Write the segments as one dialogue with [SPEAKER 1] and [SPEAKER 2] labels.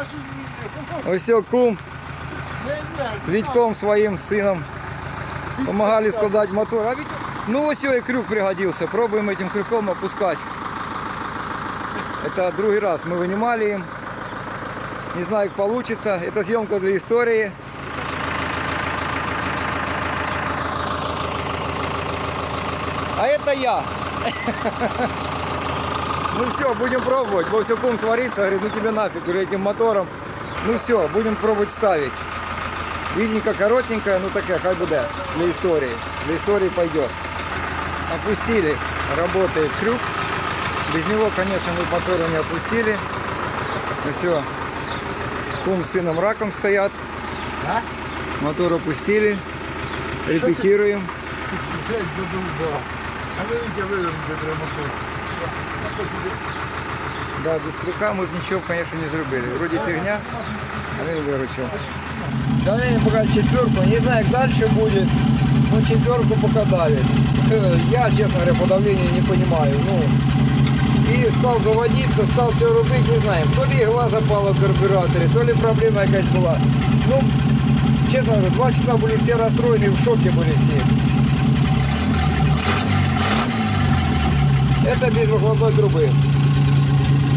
[SPEAKER 1] наші люди.
[SPEAKER 2] Ось о, кум
[SPEAKER 1] Женя,
[SPEAKER 2] з Вітьком своїм сином помогали складати мотор. А Віть... Ну ось о, і крюк пригодился. Пробуем этим крюком опускать. Это другой раз мы вынимали им. Не знаю, как получится. Это съемка для истории. А это я. Ну все, будем пробовать. Вовсе кум сварится, говорит, ну тебе нафиг уже этим мотором. Ну все, будем пробовать ставить. Видненько, коротенькая, ну такая, как бы да, для истории. Для истории пойдет. Опустили, работает крюк. Без него, конечно, мы мотора не опустили. Ну все, кум с сыном раком стоят.
[SPEAKER 1] А?
[SPEAKER 2] Мотор опустили. Репетируем.
[SPEAKER 1] Блядь, задолбал. А ну Витя вывернути треба мотор.
[SPEAKER 2] Да, без крюка мы ничего, конечно, не зробили. Вроде фигня, а він виручив. Давай пока четверку, не знаю, как дальше будет, но четверку пока давит. Э, Я, честно говоря, по давлению не понимаю. Ну, и стал заводиться, стал все рубить, не знаю, то ли игла запала в карбюраторе, то ли проблема какая была. Ну, честно говоря, два часа были все расстроены, в шоке были все. Это без выхлопной трубы.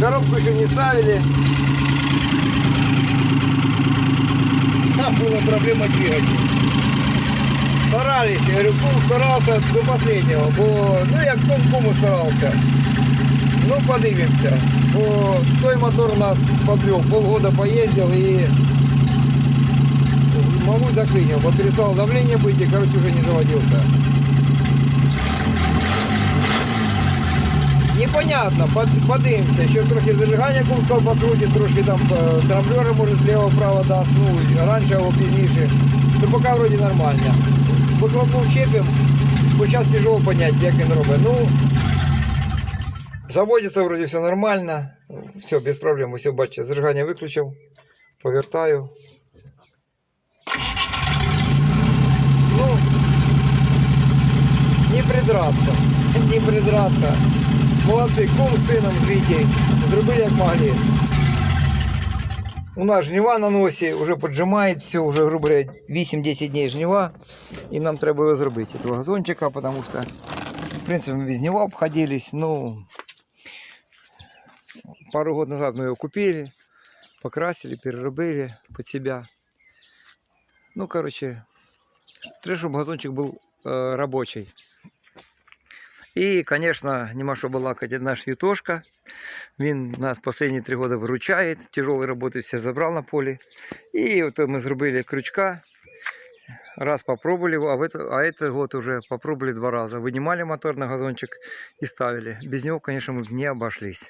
[SPEAKER 2] Коробку еще не ставили. Там была проблема двигателя. Старались, я говорю, кум старался до последнего, бо, ну як кум кому старался. Ну, подивимся. Бо той мотор нас подвел, полгода поездил и могу заклинил, вот перестало давление быть и, короче, уже не заводился. Непонятно, под, подивимося, ще трохи зажигання кум сказав покрутить, трошки там е, трамблери може зліво-вправо дасть, ну раніше або пізніше. То поки вроді нормально. Вихлопну вчепимо, бо зараз тяжело понять, як він робить. Ну, заводиться вроді все нормально. Все, без проблем. Все, бачите, зажигання виключив, повертаю. Ну, не придраться, не придраться. Молодці, кум з сином з Вітєю. Зробили як могли. У нас жнива на носі, вже поджимають все, вже, грубо говоря, 8-10 днів жнива. І нам треба його зробити, этого газончика, потому что, в принципе, мы без него обходились. Ну, пару год назад мы его купили, покрасили, переробили под себя. Ну, короче, треба, чтобы газончик был э, рабочий. І, звісно, нема що балакати, наш Ютошка. Він нас останні три роки виручає, тяжелі роботи все забрав на полі. І от ми зробили крючка. Раз попробовали его, а, в это, а этот год уже попробовали два раза. Вынимали мотор на газончик и ставили. Без него, конечно, мы бы не обошлись.